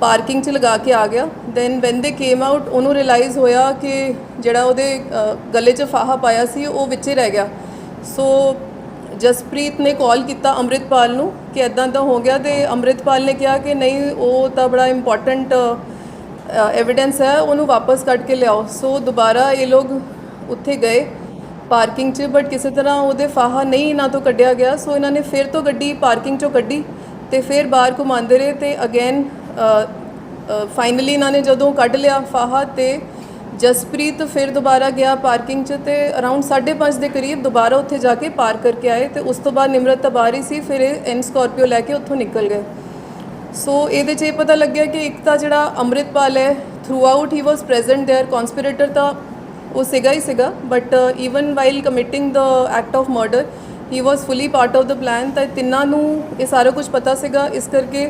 Parking 'ਚ ਲਗਾ ਕੇ ਆ ਗਿਆ। Then when they came out ਉਹਨੂੰ ਰਿਅਲਾਈਜ਼ ਹੋਇਆ ਕਿ ਜਿਹੜਾ ਉਹਦੇ ਗਲੇ 'ਚ ਫਾਹਾ ਪਾਇਆ ਸੀ, ਉਹ ਵਿੱਚੇ ਰਹਿ ਗਿਆ। ਸੋ ਜਸਪ੍ਰੀਤ ਨੇ ਕਾਲ ਕੀਤਾ ਅੰਮ੍ਰਿਤਪਾਲ ਨੂੰ ਕਿ ਇਦਾਂ ਤਾਂ ਹੋ ਗਿਆ ਤੇ ਅੰਮ੍ਰਿਤਪਾਲ ਨੇ ਕਿਹਾ ਕਿ ਨਹੀਂ, ਉਹ ਤਾਂ ਬੜਾ ਇੰਪੋਰਟੈਂਟ ਐਵੀਡੈਂਸ ਹੈ, ਉਹਨੂੰ ਵਾਪਸ ਕੱਢ ਕੇ ਲਿਆਓ। ਸੋ ਦੁਬਾਰਾ ਇਹ ਲੋਕ ਉੱਥੇ ਗਏ ਪਾਰਕਿੰਗ 'ਚ ਬਟ ਕਿਸੇ ਤਰ੍ਹਾਂ ਉਹਦੇ ਫਾਹਾ ਨਹੀਂ ਇਹਨਾਂ ਤੋਂ ਕੱਢਿਆ ਗਿਆ। ਸੋ ਇਹਨਾਂ ਨੇ ਫਿਰ ਤੋਂ ਗੱਡੀ ਪਾਰਕਿੰਗ 'ਚੋਂ ਕੱਢੀ ਤੇ ਫਿਰ ਬਾਹਰ ਘੁਮਾਉਂਦੇ ਰਹੇ ਤੇ ਅਗੇਨ ਫਾਈਨਲੀ ਇਹਨਾਂ ਨੇ ਜਦੋਂ ਕੱਢ ਲਿਆ ਫਾਹਾ ਤੇ ਜਸਪ੍ਰੀਤ ਫਿਰ ਦੁਬਾਰਾ ਗਿਆ ਪਾਰਕਿੰਗ 'ਚ ਤੇ ਅਰਾਊਂਡ 5:30 ਦੇ ਕਰੀਬ ਦੁਬਾਰਾ ਉੱਥੇ ਜਾ ਕੇ ਪਾਰਕ ਕਰਕੇ ਆਏ ਤੇ ਉਸ ਤੋਂ ਬਾਅਦ ਨਿਮਰਤ ਤਾਂ ਬਾਹਰ ਹੀ ਸੀ ਫਿਰ ਇਹ ਐਨ ਸਕਾਰਪੀਓ ਲੈ ਕੇ ਉੱਥੋਂ ਨਿਕਲ ਗਏ ਸੋ ਇਹਦੇ 'ਚ ਇਹ ਪਤਾ ਲੱਗਿਆ ਕਿ ਇੱਕ ਤਾਂ ਜਿਹੜਾ ਅੰਮ੍ਰਿਤਪਾਲ ਹੈ throughout he was present there conspirator ਤਾਂ ਉਹ ਸੀਗਾ ਹੀ ਸੀਗਾ but even while committing the act of murder he was fully part of the plan ਤਾਂ ਤਿੰਨਾਂ ਨੂੰ ਇਹ ਸਾਰਾ ਕੁਝ ਪਤਾ ਸੀਗਾ ਇਸ ਕਰਕੇ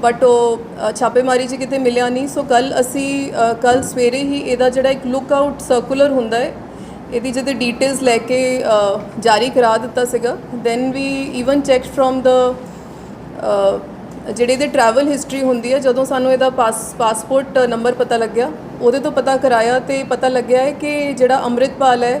ਬਟ ਉਹ ਛਾਪੇਮਾਰੀ 'ਚ ਕਿਤੇ ਮਿਲਿਆ ਨਹੀਂ। ਸੋ ਕੱਲ ਅਸੀਂ ਕੱਲ ਸਵੇਰੇ ਹੀ ਇਹਦਾ ਜਿਹੜਾ ਇੱਕ ਲੁੱਕ ਆਊਟ ਸਰਕੂਲਰ ਹੁੰਦਾ ਹੈ, ਇਹਦੀ ਜਿਹਦੇ ਡੀਟੇਲਸ ਲੈ ਕੇ ਜਾਰੀ ਕਰਾ ਦਿੱਤਾ ਸੀਗਾ। Then we even checked from the ਜਿਹੜੇ ਇਹਦੇ ਟਰੈਵਲ ਹਿਸਟਰੀ ਹੁੰਦੀ ਹੈ, ਜਦੋਂ ਸਾਨੂੰ ਇਹਦਾ ਪਾਸ ਪਾਸਪੋਰਟ ਨੰਬਰ ਪਤਾ ਲੱਗਿਆ, ਉਹਦੇ ਤੋਂ ਪਤਾ ਕਰਾਇਆ ਤੇ ਪਤਾ ਲੱਗਿਆ ਹੈ ਕਿ ਜਿਹੜਾ ਅੰਮ੍ਰਿਤਪਾਲ ਹੈ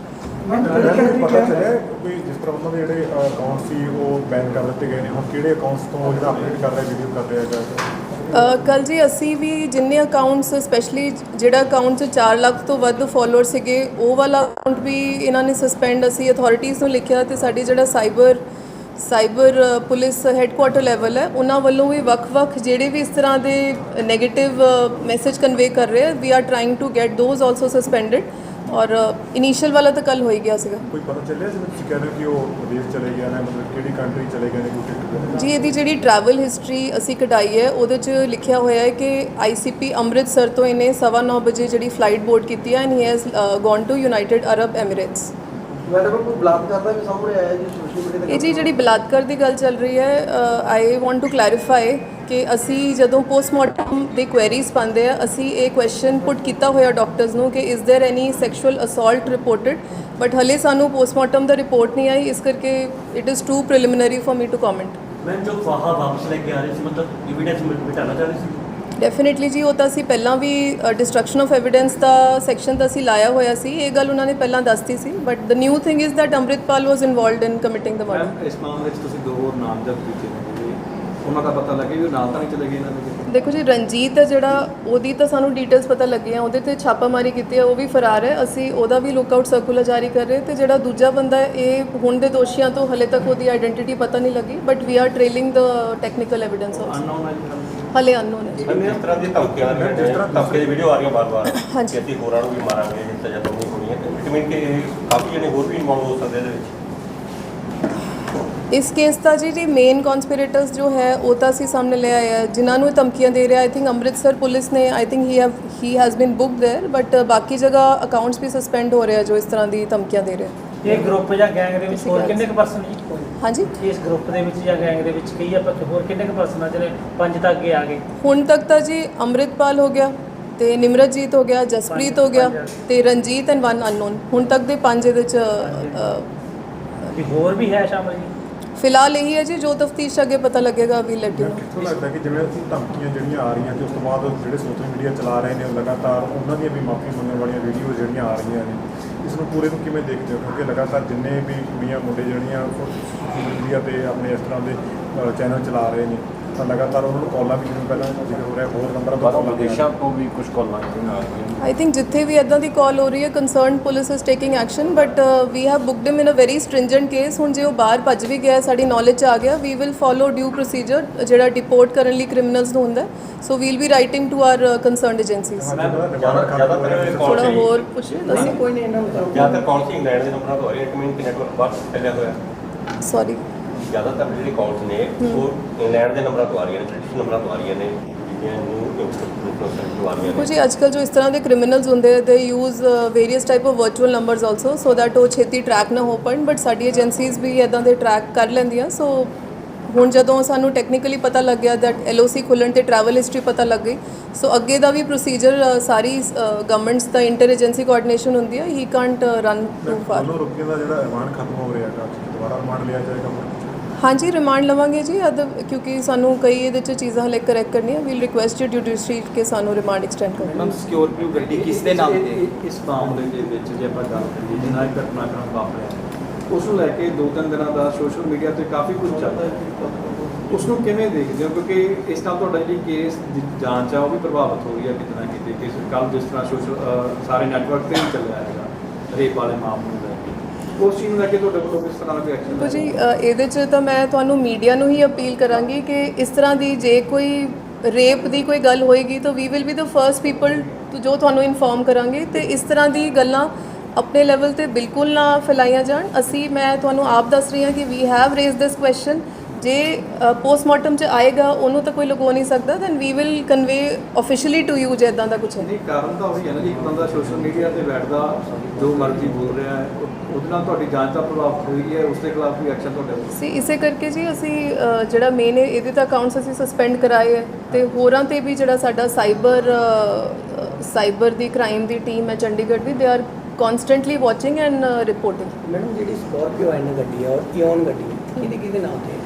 ਮੈਨੂੰ ਪਤਾ ਚੱਲਿਆ ਵੀ ਜਿਸ ਤਰ੍ਹਾਂ ਉਹਨਾਂ ਦੇ ਜਿਹੜੇ ਅਕਾਊਂਟ ਸੀ ਉਹ ਬੈਨ ਕਰ ਦਿੱਤੇ ਗਏ ਨੇ। ਹੁਣ ਕਿਹੜੇ ਅਕਾਊਂਟਸ ਤੋਂ ਜਿਹੜਾ ਅਪਡੇਟ ਕਰ ਰਿਹਾ ਵੀਡੀਓ ਕਰ ਰਿਹਾ ਹੈਗਾ ਕੱਲ ਜੀ ਅਸੀਂ ਵੀ ਜਿੰਨੇ ਅਕਾਊਂਟਸ ਸਪੈਸ਼ਲੀ ਜਿਹੜਾ ਅਕਾਊਂਟ 'ਚ 4 ਲੱਖ ਤੋਂ ਵੱਧ ਫਾਲੋਅਰ ਸੀਗੇ ਉਹ ਵਾਲਾ ਅਕਾਊਂਟ ਵੀ ਇਹਨਾਂ ਨੇ ਸਸਪੈਂਡ ਅਸੀਂ ਅਥਾਰਟੀਜ਼ ਨੂੰ ਲਿਖਿਆ ਤੇ ਸਾਡੀ ਜਿਹੜਾ cyber cyber police headquarter level ਹੈ ਉਹਨਾਂ ਵੱਲੋਂ ਵੀ ਵੱਖ-ਵੱਖ ਜਿਹੜੇ ਵੀ ਇਸ ਤਰ੍ਹਾਂ ਦੇ 네ਗੇਟਿਵ ਮੈਸੇਜ ਕਨਵੇ ਕਰ ਰਹੇ ਆ we are trying to get those also suspended ਔਰ ਇਨੀਸ਼ੀਅਲ ਵਾਲਾ ਤਾਂ ਕੱਲ ਹੋ ਹੀ ਗਿਆ ਸੀਗਾ। ਕੋਈ ਪਤਾ ਚੱਲਿਆ ਜਿਵੇਂ ਤੁਸੀਂ ਕਹਿ ਰਹੇ ਹੋ ਕਿ ਉਹ ਵਿਦੇਸ਼ ਚਲੇ ਗਏ ਨੇ ਮਤਲਬ ਕਿਹੜੀ ਕੰਟਰੀ ਚਲੇ ਗਏ ਨੇ ਕੋਈ ਜੀ ਇਹਦੀ ਜਿਹੜੀ ਟਰੈਵਲ ਹਿਸਟਰੀ ਅਸੀਂ ਕਢਾਈ ਹੈ ਉਹਦੇ 'ਚ ਲਿਖਿਆ ਹੋਇਆ ਹੈ ਕਿ ਆਈਸੀਪੀ ਅੰਮ੍ਰਿਤਸਰ ਤੋਂ ਇਹਨੇ ਸਵਾ ਨੌ ਵਜੇ ਜਿਹੜੀ ਫਲਾਈਟ ਬੋਰਡ ਕੀਤੀ ਹੈ and he has gone to United Arab Emirates madam ਕੋਈ ਬਲਾਤਕਾਰ ਦਾ ਵੀ ਸਾਹਮਣੇ ਆਇਆ ਜੀ ਸੋਸ਼ਲ ਮੀਡੀਆ ਤੇ ਇਹ ਜੀ ਜਿਹੜੀ ਬਲਾਤਕਾਰ ਦੀ ਗੱਲ ਚੱਲ ਰਹੀ ਹੈ ਆਈ ਵਾਂਟ ਟੂ ਕਲੈਰੀਫਾਈ ਕਿ ਅਸੀਂ ਜਦੋਂ ਪੋਸਟਮਾਰਟਮ ਦੇ ਕੁਐਰੀਜ਼ ਪਾਉਂਦੇ ਆ ਅਸੀਂ ਇਹ ਕੁਐਸਚਨ ਪੁੱਟ ਕੀਤਾ ਹੋਇਆ ਡਾਕਟਰਸ ਨੂੰ ਕਿ is there any sexual assault reported but ਹਲੇ ਸਾਨੂੰ ਪੋਸਟਮਾਰਟਮ ਦਾ ਰਿਪੋਰਟ ਨਹੀਂ ਆਈ ਇਸ ਕਰਕੇ it is too preliminary for me to comment ਮੈਂ ਜੋ ਫਾਹਾ ਵਾਪਸ ਲੈ ਕੇ ਆ ਰਹੀ ਸੀ ਮਤਲਬ ਐਵੀਡੈਂਸ ਮਿਟਾਣਾ ਚਾਹ ਰਹੀ ਸੀ? ਡੈਫੀਨਿਟਲੀ ਜੀ ਉਹ ਤਾਂ ਅਸੀਂ ਪਹਿਲਾਂ ਵੀ ਡਿਸਟਰਕਸ਼ਨ ਆਫ ਐਵੀਡੈਂਸ ਦਾ ਸੈਕਸ਼ਨ ਤਾਂ ਅਸੀਂ ਲਾਇਆ ਹੋਇਆ ਸੀ ਇਹ ਗੱਲ ਉਹਨਾਂ ਨੇ ਪਹਿਲਾਂ ਦੱਸਤੀ ਸੀ but the new thing is that Amritpal was involved in committing the murder ਇਸ ਮਾਮਲੇ ਵਿੱਚ ਤੁਸੀਂ ਦੋ ਹੋਰ ਨਾਮਜ਼ਦ ਕੀਤੇ। ਉਹਨਾਂ ਦਾ ਪਤਾ ਲੱਗੇ ਵੀ ਉਹ ਨਾਲ ਤਾਂ ਨਹੀਂ ਚਲੇ ਗਏ ਇਹਨਾਂ ਦੇ ਦੇਖੋ ਜੀ ਰਣਜੀਤ ਹੈ ਜਿਹੜਾ ਉਹਦੀ ਤਾਂ ਸਾਨੂੰ ਡਿਟੇਲਸ ਪਤਾ ਲੱਗੀਆਂ ਉਹਦੇ ਤੇ ਛਾਪਾਮਾਰੀ ਕੀਤੀ ਹੈ ਉਹ ਵੀ ਫਰਾਰ ਹੈ। ਅਸੀਂ ਉਹਦਾ ਵੀ ਲੁੱਕਆਊਟ ਸਰਕੂਲਰ ਜਾਰੀ ਕਰ ਰਹੇ ਤੇ ਜਿਹੜਾ ਦੂਜਾ ਬੰਦਾ ਹੈ ਇਹ ਹੁਣ ਦੇ ਦੋਸ਼ੀਆਂ ਤੋਂ ਹਲੇ ਤੱਕ ਉਹਦੀ ਆਇਡੈਂਟੀਟੀ ਪਤਾ ਨਹੀਂ ਲੱਗੀ but we are trailing the technical evidence also unknown ਹੈ ਜੀ ਹਲੇ ਅਨਨੋਨ ਹੈ ਜਿਸ ਤਰ੍ਹਾਂ ਦੀ ਧਮਕੀਆਂ ਆ ਰਹੀਆਂ ਜਿਸ ਤਰ੍ਹਾਂ ਧਮਕੇ ਦੀ ਵੀਡੀਓ ਆ ਰਹੀਆਂ ਬਾਰ-ਬਾਰ। ਹਾਂਜੀ। ਕਿ ਅਸੀਂ ਹੋਰਾਂ ਨੂੰ ਵੀ ਮਾਰਾਂਗੇ ਜੇ ਸਜ਼ਾ ਨਹੀਂ ਹੋਣੀ ਹੈ ਤੇ। ਇਟ ਮੀਨ ਕਿ ਕਾਫੀ ਜਣੇ ਹੋਰ ਵੀ ਇਨਵੋਲਵ ਹੋ ਸਕਦੇ ਇਹਦੇ ਵਿੱਚ। ਇਸ ਕੇਸ ਦਾ ਜੀ ਜੀ ਮੇਨ ਕਨਸਪੀਰੇਟਰਸ ਜੋ ਹੈ ਉਹ ਤਾਂ ਅਸੀਂ ਸਾਹਮਣੇ ਲੈ ਆਏ ਆ ਜਿਨ੍ਹਾਂ ਨੂੰ ਇਹ ਧਮਕੀਆਂ ਦੇ ਰਿਹਾ ਆਈ ਥਿੰਕ ਅੰਮ੍ਰਿਤਸਰ ਪੁਲਿਸ ਨੇ I think he have he has been booked there but ਬਾਕੀ ਜਗ੍ਹਾ ਅਕਾਊਂਟਸ ਵੀ ਸਸਪੈਂਡ ਹੋ ਰਹੇ ਆ ਜੋ ਇਸ ਤਰ੍ਹਾਂ ਦੀ ਧਮਕੀਆਂ ਦੇ ਰਿਹਾ ਇਹ ਗਰੁੱਪ ਜਾਂ ਗੈਂਗ ਦੇ ਵਿੱਚ ਹੋਰ ਕਿੰਨੇ ਕੁ ਪਰਸਨ ਜੀ ਹਾਂਜੀ ਇਸ ਗਰੁੱਪ ਦੇ ਵਿੱਚ ਜਾਂ ਗੈਂਗ ਦੇ ਵਿੱਚ ਕਈ ਆਪਾਂ ਕਿ ਹੋਰ ਕਿੰਨੇ ਕੁ ਪਰਸਨ ਆ ਜਿਹੜੇ ਪੰਜ ਤੱਕ ਅੱਗੇ ਆ ਗਏ ਹੁਣ ਤੱਕ ਤਾਂ ਜੀ ਅੰਮ੍ਰਿਤਪਾਲ ਹੋ ਗਿਆ ਤੇ ਨਿਮਰਤਜੀਤ ਹੋ ਗਿਆ ਜਸਪ੍ਰੀਤ ਹੋ ਗਿਆ ਤੇ ਰਣਜੀਤ ਐਂਡ ਵਨ ਅਨਨੋਨ ਹੁਣ ਤੱਕ ਦੇ ਪੰਜ ਇਹਦੇ ਚ ਅ, ਵੀ ਹੋਰ ਵੀ ਹੈ ਸ਼ਾਮਲ ਜੀ ਫਿਲਹਾਲ ਇਹੀ ਹੈ ਜੀ, ਜੋ ਤਫਤੀਸ਼ ਅੱਗੇ ਪਤਾ ਲੱਗੇਗਾ ਵੀ ਲੈਟ ਯੂ ਕਿੱਥੋਂ ਲੱਗਦਾ ਕਿ ਜਿਵੇਂ ਧਮਕੀਆਂ ਜਿਹੜੀਆਂ ਆ ਰਹੀਆਂ ਤੇ ਉਸ ਤੋਂ ਬਾਅਦ ਜਿਹੜੇ ਸੋਸ਼ਲ ਮੀਡੀਆ ਚਲਾ ਰਹੇ ਨੇ ਲਗਾਤਾਰ ਉਹਨਾਂ ਦੀਆਂ ਵੀ ਮਾਫੀ ਮੰਗਣ ਵਾਲੀਆਂ ਵੀਡੀਓ ਜਿਹੜੀਆਂ ਆ ਰਹੀਆਂ ਨੇ, ਇਸ ਨੂੰ ਪੂਰੇ ਨੂੰ ਕਿਵੇਂ ਦੇਖਦੇ ਹੋ? ਕਿਉਂਕਿ ਲਗਾਤਾਰ ਜਿੰਨੇ ਵੀ ਕੁੜੀਆਂ, ਮੁੰਡੇ ਜਿਹੜੀਆਂ ਸੋਸ਼ਲ ਮੀਡੀਆ ਤੇ ਆਪਣੇ ਇਸ ਤਰ੍ਹਾਂ ਦੇ ਚੈਨਲ ਚਲਾ ਰਹੇ ਨੇ ਤਾਂ ਲਗਾਤਾਰ ਉਹਨਾਂ ਨੂੰ ਕਾਲਾਂ ਵੀ ਜਿਵੇਂ ਪਹਿਲਾਂ ਜ਼ਿਕਰ ਹੋ ਰਿਹਾ ਹੋਰ ਨੰਬਰਾਂ ਤੋਂ ਬਾਹਰੋਂ ਕਾਲਾਂ ਵਿਦੇਸ਼ਾਂ ਤੋਂ ਵੀ ਕੁਝ ਕਾਲਾਂ ਆ ਰਹੀਆਂ। ਆਈ ਥਿੰਕ ਜਿੱਥੇ ਵੀ ਇਦਾਂ ਦੀ ਕਾਲ ਹੋ ਰਹੀ ਹੈ concerned police is taking action but we have booked him in a very stringent case ਹੁਣ ਜੇ ਉਹ ਬਾਹਰ ਭੱਜ ਵੀ ਗਿਆ ਸਾਡੀ ਨੌਲੇਜ ਚ ਆ ਗਿਆ we will follow due procedure ਜਿਹੜਾ ਡਿਪੋਰਟ ਕਰਨ ਲਈ ਕ੍ਰਿਮੀਨਲਸ ਨੂੰ ਹੁੰਦਾ so we'll be writing to our concerned agencies ਥੋੜਾ ਹੋਰ ਪੁੱਛ ਦੱਸੋ ਕੋਈ ਨਹੀਂ ਇਹਨਾਂ ਨੂੰ ਜ਼ਿਆਦਾਤਰ ਕੌਣ ਸੀ? ਇੰਗਲੈਂਡ ਦੇ ਨੰਬਰਾਂ ਤੋਂ ਆ ਰਹੀ ਹੈ ਇਟ ਮੀਨ ਕਿ ਨੈਟਵਰਕ ਬਾਹਰ ਫੈਲਿਆ ਹੋਇਆ ਸੌਰੀ ਜ਼ਿਆਦਾਤਰ ਜਿਹੜੇ ਕਾਲਸ ਨੇ ਉਹ ਇੰਗਲੈਂਡ ਦੇ ਨੰਬਰਾਂ ਤੋਂ ਆ ਰਹੀਆਂ ਨੇ ਬ੍ਰਿਟਿਸ਼ ਨੰਬਰਾਂ ਤੋਂ ਆ ਰਹੀਆਂ ਨੇ ਰਹੀਆਂ ਦੇਖੋ ਨੇ ਜੀ ਅੱਜਕੱਲ ਜੋ ਇਸ ਤਰ੍ਹਾਂ ਦੇ ਕ੍ਰਿਮੀਨਲਸ ਹੁੰਦੇ they use various type of virtual numbers also so that ਉਹ ਛੇਤੀ ਟਰੈਕ ਨਾ ਹੋ ਪਾਉਣ ਬਟ ਸਾਡੀ ਏਜੰਸੀਜ਼ ਵੀ ਇਦਾਂ ਦੇ ਟਰੈਕ ਕਰ ਲੈਂਦੀਆਂ ਸੋ ਹੁਣ ਜਦੋਂ ਸਾਨੂੰ ਟੈਕਨੀਕਲੀ ਪਤਾ ਲੱਗ ਗਿਆ ਦੈਟ ਐਲਓਸੀ ਖੁੱਲਣ ਤੇ ਟਰੈਵਲ ਹਿਸਟਰੀ ਪਤਾ ਲੱਗ ਗਈ ਸੋ ਅੱਗੇ ਦਾ ਵੀ ਪ੍ਰੋਸੀਜਰ ਸਾਰੀ ਗਵਰਨਮੈਂਟਸ ਦਾ ਇੰਟਰ ਏਜੰਸੀ ਕੋਆਰਡੀਨੇਸ਼ਨ ਹੁੰਦੀ ਹੈ he can't run too far ਦੋਨੋਂ ਰੁਪਈਆਂ ਦਾ ਜਿਹੜਾ ਰਿਮਾਂਡ ਖਤਮ ਹੋ ਰਿਹਾ ਹੈਗਾ ਦੁਬਾਰਾ ਰਿਮਾਂਡ ਲਿਆ ਜਾਏਗਾ? ਹਾਂਜੀ ਰਿਮਾਂਡ ਲਵਾਂਗੇ ਜੀ। ਅਦ ਕਿਉਂਕਿ ਸਾਨੂੰ ਕਈ ਇਹਦੇ ਚ ਚੀਜ਼ਾਂ ਹਲੇ ਕਰੈਕਟ ਕਰਨੀਆਂ। ਵੀਲ ਰਿਕੁਐਸਟ ਜੁਡੀਸ਼ਰੀ ਕਿ ਸਾਨੂੰ ਰਿਮਾਂਡ ਐਕਸਟੈਂਡ ਕਰੋ ਮੈਮ ਸਿਕਿਉਰਿਟੀ ਗੱਡੀ ਕਿਸ ਦੇ ਨਾਮ ਤੇ? ਇਸ ਮਾਮਲੇ ਦੇ ਵਿੱਚ ਜੇ ਆਪਾਂ ਗੱਲ ਕਰੀਏ ਜਿੰਨਾ ਘਟਨਾਕ੍ਰਮ ਵਾਪਰਿਆ ਉਸ ਨੂੰ ਲੈ ਕੇ ਦੋ ਤਿੰਨ ਦਿਨਾਂ ਦਾ ਸੋਸ਼ਲ ਮੀਡੀਆ ਤੇ ਕਾਫੀ ਕੁਝ ਚੱਲਦਾ ਹੈ। ਉਸ ਨੂੰ ਕਿਵੇਂ ਦੇਖਦੇ ਹੋ? ਕਿਉਂਕਿ ਇਸ ਨਾਲ ਤੁਹਾਡਾ ਜਿਹੜੀ ਕੇਸ ਦੀ ਜਾਂਚ ਆ ਉਹ ਵੀ ਪ੍ਰਭਾਵਿਤ ਹੋ ਰਹੀ ਹੈ ਕਿਤੇ ਨਾ ਕਿਤੇ। ਕਿ ਕੱਲ ਜਿਸ ਤਰ੍ਹਾਂ ਸੋਸ਼ਲ ਸਾਰੇ ਨੈਟਵਰਕ ਤੇ ਵੀ ਚੱਲਿਆ ਹੈਗਾ ਰੇਪ ਵਾਲੇ ਮਾਮਲੇ ਉਸ ਚੀਜ਼ ਨੂੰ ਲੈ ਕੇ ਤੁਹਾਡੇ ਵੱਲੋਂ ਕਿਸ ਤਰ੍ਹਾਂ ਦਾ ਕੋਈ ਐਕਸ਼ਨ ਦੇਖੋ ਜੀ ਅ, ਇਹਦੇ 'ਚ ਤਾਂ ਮੈਂ ਤੁਹਾਨੂੰ ਮੀਡੀਆ ਨੂੰ ਹੀ ਅਪੀਲ ਕਰਾਂਗੀ ਕਿ ਇਸ ਤਰ੍ਹਾਂ ਦੀ ਜੇ ਕੋਈ ਰੇਪ ਦੀ ਕੋਈ ਗੱਲ ਹੋਏਗੀ ਤਾਂ we will be the first people ਜੋ ਤੁਹਾਨੂੰ ਇਨਫੋਰਮ ਕਰਾਂਗੇ ਤੇ ਇਸ ਤਰ੍ਹਾਂ ਦੀ ਗੱਲਾਂ ਆਪਣੇ ਲੈਵਲ ਤੇ ਬਿਲਕੁਲ ਨਾ ਫੈਲਾਈਆਂ ਜਾਣ। ਅਸੀਂ ਮੈਂ ਤੁਹਾਨੂੰ ਆਪ ਦੱਸ ਰਹੀ ਹਾਂ ਕਿ we have raised this question ਜੇ ਪੋਸਟਮਾਰਟਮ 'ਚ ਆਏਗਾ ਉਹਨੂੰ ਤਾਂ ਕੋਈ ਲੁਕੋ ਨਹੀਂ ਸਕਦਾ then we will convey officially to you ਜੇ ਇਦਾਂ ਦਾ ਕੁਝ ਹੈ। ਨਹੀਂ ਕਾਰਨ ਤਾਂ ਉਹੀ ਹੈ ਨਾ ਜੀ ਇੱਕ ਬੰਦਾ ਸੋਸ਼ਲ ਮੀਡੀਆ ਤੇ ਬੈਠਦਾ ਜੋ ਮਰਜ਼ੀ ਬੋਲ ਰਿਹਾ ਹੈ ਉਹ- ਉਹਦੇ ਨਾਲ ਤੁਹਾਡੀ ਜਾਂਚ ਤਾਂ ਪ੍ਰਭਾਵਿਤ ਹੋਈ ਹੈ ਉਸ ਦੇ ਖਿਲਾਫ ਵੀ ਐਕਸ਼ਨ ਤੁਹਾਡੇ ਵੱਲੋਂ? ਸੀ ਇਸੇ ਕਰਕੇ ਜੀ ਅਸੀਂ ਜਿਹੜਾ ਮੇਨ ਇਹਦੇ ਤਾਂ ਅਕਾਊਂਟਸ ਅਸੀਂ ਸਸਪੈਂਡ ਕਰਾਏ ਹੈ ਤੇ ਹੋਰਾਂ ਤੇ ਵੀ ਜਿਹੜਾ ਸਾਡਾ ਸਾਈਬਰ ਸਾਈਬਰ ਦੀ ਕ੍ਰਾਈਮ ਦੀ ਟੀਮ ਹੈ ਚੰਡੀਗੜ੍ਹ ਦੀ they are constantly watching and reporting madam ਜਿਹੜੀ ਸਕਾਰਪੀਓ ਨਾ ਗੱਡੀ ਹੈ ਔਰ ਇਓਨ ਗੱਡੀ? ਕਿਹਦੇ ਕਿਹਦੇ ਨਾਮ ਤੇ?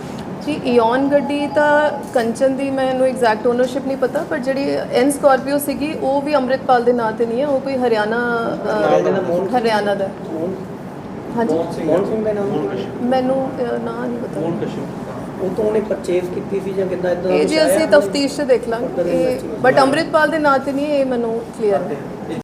ਜੀ ਈਓਨ ਗੱਡੀ ਤਾਂ ਕੰਚਨ ਦੀ ਮੈਨੂੰ ਐਗਜ਼ੈਕਟ ਓਨਰਸ਼ਿਪ ਨਹੀਂ ਪਤਾ ਪਰ ਜਿਹੜੀ ਐਨ ਸਕਾਰਪੀਓ ਸੀਗੀ ਉਹ ਵੀ ਅੰਮ੍ਰਿਤਪਾਲ ਦੇ ਨਾਂ ਤੇ ਨਹੀਂ ਹੈ ਉਹ ਕੋਈ ਹਰਿਆਣਾ ਅ, ਹਰਿਆਣਾ ਦਾ। ਹਾਂਜੀ। ਕੌਣ ਸਿੰਘ ਕੌਣ ਸਿੰਘ ਦਾ ਨਾਮ ਕੀ? ਮੈਨੂੰ ਨਾਂ ਨਹੀਂ ਪਤਾ। ਉਹ ਤੋਂ ਉਹਨੇ ਪਰਚੇਸ ਕੀਤੀ ਸੀ ਜਾਂ ਕਿੱਦਾਂ ਇਦਾਂ ਇਹ ਜੀ ਅਸੀਂ ਤਫਤੀਸ਼ 'ਚ ਦੇਖ ਲਾਂਗੇ। ਇਹ ਬਟ ਅੰਮ੍ਰਿਤਪਾਲ ਦੇ ਨਾਂ ਤੇ ਨਹੀਂ ਇਹ ਮੈਨੂੰ ਕਲੀਅਰ ਹੈ।